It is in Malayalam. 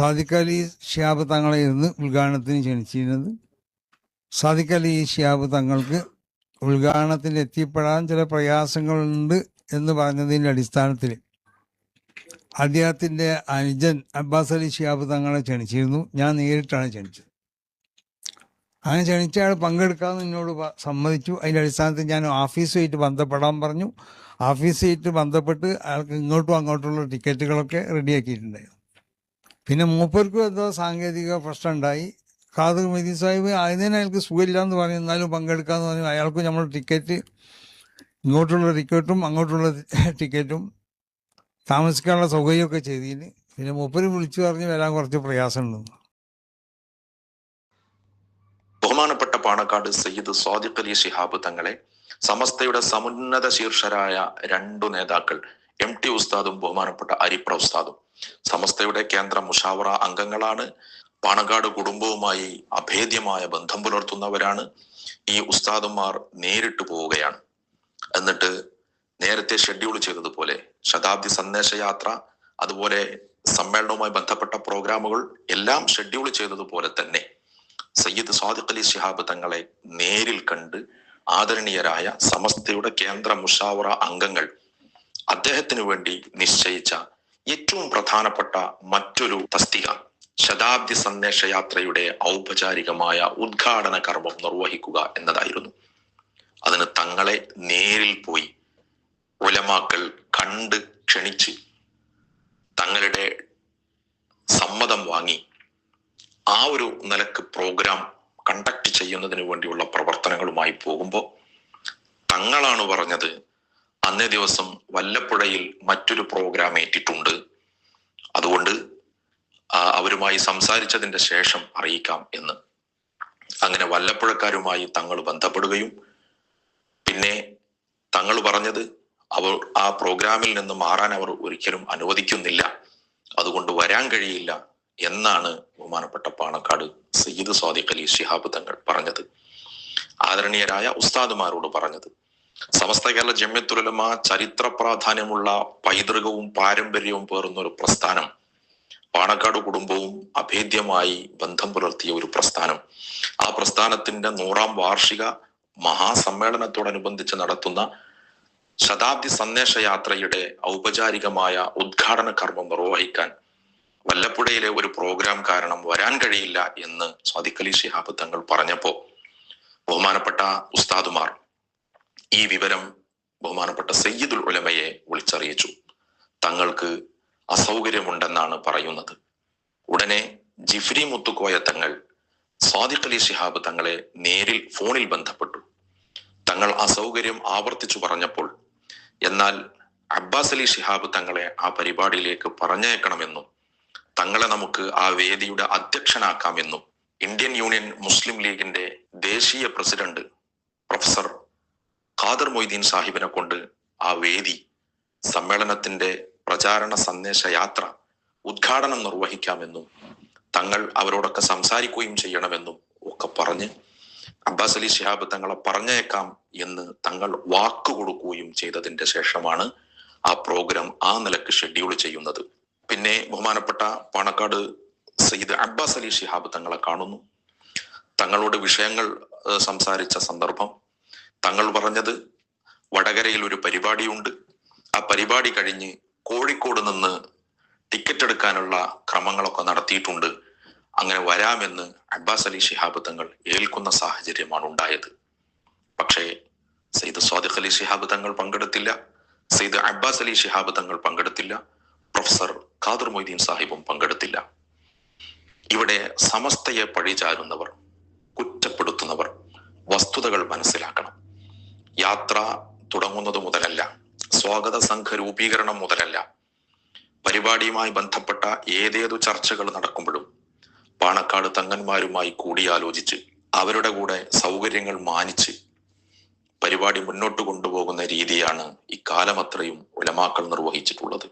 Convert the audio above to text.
സാദിഖ് അലി ഷിയാബ് തങ്ങളെ ഇരുന്ന് ഉദ്ഘാടനത്തിന് ക്ഷണിച്ചിരുന്നത്. സാദിഖ് അലി ഷിയാബ് തങ്ങൾക്ക് ഉദ്ഘാടനത്തിന് എത്തിപ്പെടാൻ ചില പ്രയാസങ്ങളുണ്ട് എന്ന് പറഞ്ഞതിന്റെ അടിസ്ഥാനത്തിൽ അദ്ദേഹത്തിന്റെ അനുജൻ അബ്ബാസ് അലി ഷിയാബ് തങ്ങളെ ക്ഷണിച്ചിരുന്നു. ഞാൻ നേരിട്ടാണ് ക്ഷണിച്ചത്. അങ്ങനെ ക്ഷണിച്ച ആൾ പങ്കെടുക്കാമെന്ന് എന്നോട് സമ്മതിച്ചു. അതിന്റെ അടിസ്ഥാനത്തിൽ ഞാൻ ഓഫീസുമായിട്ട് ബന്ധപ്പെടാൻ പറഞ്ഞു. ഓഫീസുമായിട്ട് ബന്ധപ്പെട്ട് അയാൾക്ക് ഇങ്ങോട്ടും അങ്ങോട്ടുള്ള ടിക്കറ്റുകളൊക്കെ റെഡിയാക്കിയിട്ടുണ്ടായിരുന്നു. പിന്നെ മൂപ്പർക്കും എന്തോ സാങ്കേതിക പ്രശ്നം ഉണ്ടായി ഖാദർ മദീൻ സാഹിബ് ആയതിനെ അയാൾക്ക് സുഖമില്ല എന്ന് പറഞ്ഞു. എന്നാലും പങ്കെടുക്കാന്ന് പറഞ്ഞു. അയാൾക്ക് നമ്മൾ ടിക്കറ്റ് ഇങ്ങോട്ടുള്ള ടിക്കറ്റും അങ്ങോട്ടുള്ള ടിക്കറ്റും താമസിക്കാനുള്ള സൗകര്യമൊക്കെ ചെയ്തിന്. പിന്നെ മൂപ്പര് വിളിച്ചു പറഞ്ഞ് വരാൻ കുറച്ച് പ്രയാസമുണ്ടെന്ന് ബഹുമാനപ്പെട്ട പാണക്കാട് സയ്യിദ് സ്വാദിഖ് അലി ശിഹാബ് തങ്ങളെ സമസ്തയുടെ സമുന്നത ശീർഷരായ രണ്ടു നേതാക്കൾ എം ടി ഉസ്താദും ബഹുമാനപ്പെട്ട അരിപ്ര ഉസ്താദും. സമസ്തയുടെ കേന്ദ്ര മുഷാവറ അംഗങ്ങളാണ്. പാണക്കാട് കുടുംബവുമായി അഭേദ്യമായ ബന്ധം പുലർത്തുന്നവരാണ്. ഈ ഉസ്താദുമാർ നേരിട്ട് പോവുകയാണ്. എന്നിട്ട് നേരത്തെ ഷെഡ്യൂൾ ചെയ്തതുപോലെ ശതാബ്ദി സന്ദേശയാത്ര അതുപോലെ സമ്മേളനവുമായി ബന്ധപ്പെട്ട പ്രോഗ്രാമുകൾ എല്ലാം ഷെഡ്യൂൾ ചെയ്തതുപോലെ തന്നെ സയ്യിദ് സാദിഖ് അലി ശിഹാബ് തങ്ങളെ നേരിൽ കണ്ട് ആദരണീയരായ സമസ്തയുടെ കേന്ദ്ര മുഷാവറ അംഗങ്ങൾ അദ്ദേഹത്തിന് വേണ്ടി നിശ്ചയിച്ച ഏറ്റവും പ്രധാനപ്പെട്ട മറ്റൊരു തസ്തിക ശതാബ്ദി സന്ദേശയാത്രയുടെ ഔപചാരികമായ ഉദ്ഘാടന കർമ്മം നിർവഹിക്കുക എന്നതായിരുന്നു. അതിന് തങ്ങളെ നേരിൽ പോയി ഉലമാക്കൾ കണ്ട് ക്ഷണിച്ച് തങ്ങളുടെ സമ്മതം വാങ്ങി ആ ഒരു നിലയ്ക്ക് പ്രോഗ്രാം കണ്ടക്ട് ചെയ്യുന്നതിന് വേണ്ടിയുള്ള പ്രവർത്തനങ്ങളുമായി പോകുമ്പോൾ തങ്ങളാണ് പറഞ്ഞത് അന്നേ ദിവസം വല്ലപ്പുഴയിൽ മറ്റൊരു പ്രോഗ്രാം ഏറ്റിട്ടുണ്ട്. അതുകൊണ്ട് അവരുമായി സംസാരിച്ചതിന്റെ ശേഷം അറിയിക്കാം എന്ന്. അങ്ങനെ വല്ലപ്പുഴക്കാരുമായി തങ്ങൾ ബന്ധപ്പെടുകയും പിന്നെ തങ്ങൾ പറഞ്ഞത് അവർ ആ പ്രോഗ്രാമിൽ നിന്ന് മാറാൻ അവർ ഒരിക്കലും അനുവദിക്കുന്നില്ല. അതുകൊണ്ട് വരാൻ കഴിയില്ല എന്നാണ് ബഹുമാനപ്പെട്ട പാണക്കാട് സയ്യിദ് സ്വാദിഖ് അലി ശിഹാബ് തങ്ങൾ പറഞ്ഞത്. ആദരണീയരായ ഉസ്താദുമാരോട് പറഞ്ഞത്. സമസ്ത കേരള ജമ്യത്തുലമ ചരിത്ര പ്രാധാന്യമുള്ള പൈതൃകവും പാരമ്പര്യവും പേർന്ന ഒരു പ്രസ്ഥാനം. പാണക്കാട് കുടുംബവും അഭേദ്യമായി ബന്ധം പുലർത്തിയ ഒരു പ്രസ്ഥാനം. ആ പ്രസ്ഥാനത്തിന്റെ നൂറാം വാർഷിക മഹാസമ്മേളനത്തോടനുബന്ധിച്ച് നടത്തുന്ന ശതാബ്ദി സന്ദേശ യാത്രയുടെ ഔപചാരികമായ ഉദ്ഘാടന കർമ്മം നിർവഹിക്കാൻ വല്ലപ്പുഴയിലെ ഒരു പ്രോഗ്രാം കാരണം വരാൻ കഴിയില്ല എന്ന് സ്വാദിഖലി ശിഹാബ് തങ്ങൾ പറഞ്ഞപ്പോ ബഹുമാനപ്പെട്ട ഉസ്താദുമാർ ഈ വിവരം ബഹുമാനപ്പെട്ട സയ്യിദുൽ ഉലമയെ വിളിച്ചറിയിച്ചു. തങ്ങൾക്ക് അസൗകര്യമുണ്ടെന്നാണ് പറയുന്നത്. ഉടനെ ജിഫ്രി മുത്തുക്കോയ തങ്ങൾ സാദിഖ് അലി ഷിഹാബ് തങ്ങളെ നേരിൽ ഫോണിൽ ബന്ധപ്പെട്ടു. തങ്ങൾ അസൗകര്യം ആവർത്തിച്ചു പറഞ്ഞപ്പോൾ എന്നാൽ അബ്ബാസ് അലി ഷിഹാബ് തങ്ങളെ ആ പരിപാടിയിലേക്ക് പറഞ്ഞേക്കണമെന്നും തങ്ങളെ നമുക്ക് ആ വേദിയുടെ അധ്യക്ഷനാക്കാമെന്നും ഇന്ത്യൻ യൂണിയൻ മുസ്ലിം ലീഗിന്റെ ദേശീയ പ്രസിഡന്റ് പ്രൊഫസർ ഖാദർ മൊയ്തീൻ സാഹിബിനെ കൊണ്ട് ആ വേദി സമ്മേളനത്തിന്റെ പ്രചാരണ സന്ദേശ യാത്ര ഉദ്ഘാടനം നിർവഹിക്കാമെന്നും തങ്ങൾ അവരോടൊക്കെ സംസാരിക്കുകയും ചെയ്യണമെന്നും ഒക്കെ പറഞ്ഞ് അബ്ബാസ് അലി ഷിഹാബ് തങ്ങളെ പറഞ്ഞേക്കാം എന്ന് തങ്ങൾ വാക്ക് കൊടുക്കുകയും ചെയ്തതിന്റെ ശേഷമാണ് ആ പ്രോഗ്രാം ആ നിലയ്ക്ക് ഷെഡ്യൂൾ ചെയ്യുന്നത്. പിന്നെ ബഹുമാനപ്പെട്ട പാണക്കാട് സയ്യിദ് അബ്ബാസ് അലി ഷിഹാബ് തങ്ങളെ കാണുന്നു. തങ്ങളോട് വിഷയങ്ങൾ സംസാരിച്ച സന്ദർഭം തങ്ങൾ പറഞ്ഞത് വടകരയിൽ ഒരു പരിപാടിയുണ്ട്. ആ പരിപാടി കഴിഞ്ഞ് കോഴിക്കോട് നിന്ന് ടിക്കറ്റ് എടുക്കാനുള്ള ക്രമങ്ങളൊക്കെ നടത്തിയിട്ടുണ്ട്. അങ്ങനെ വരാമെന്ന് അബ്ബാസ് അലി ഷിഹാബ് തങ്ങൾ ഏൽക്കുന്ന സാഹചര്യമാണ് ഉണ്ടായത്. പക്ഷേ സെയ്ദ് സ്വാദിഖ് അലി ഷിഹാബ് തങ്ങൾ പങ്കെടുത്തില്ല. സെയ്ദ് അബ്ബാസ് അലി ഷിഹാബ് തങ്ങൾ പങ്കെടുത്തില്ല. പ്രൊഫസർ ഖാദർ മൊയ്തീൻ സാഹിബും പങ്കെടുത്തില്ല. ഇവിടെ സമസ്തയെ പഴിചാരുന്നവർ കുറ്റപ്പെടുത്തുന്നവർ വസ്തുതകൾ മനസ്സിലാക്കണം. യാത്ര തുടങ്ങുന്നത് മുതലല്ല. സ്വാഗത സംഘ രൂപീകരണം മുതലല്ല. പരിപാടിയുമായി ബന്ധപ്പെട്ട ഏതേതു ചർച്ചകൾ നടക്കുമ്പോഴും പാണക്കാട് തങ്ങന്മാരുമായി കൂടിയാലോചിച്ച് അവരുടെ കൂടെ സൗകര്യങ്ങൾ മാനിച്ച് പരിപാടി മുന്നോട്ട് കൊണ്ടുപോകുന്ന രീതിയാണ് ഇക്കാലമത്രയും ഉലമാക്കൾ നിർവഹിച്ചിട്ടുള്ളത്.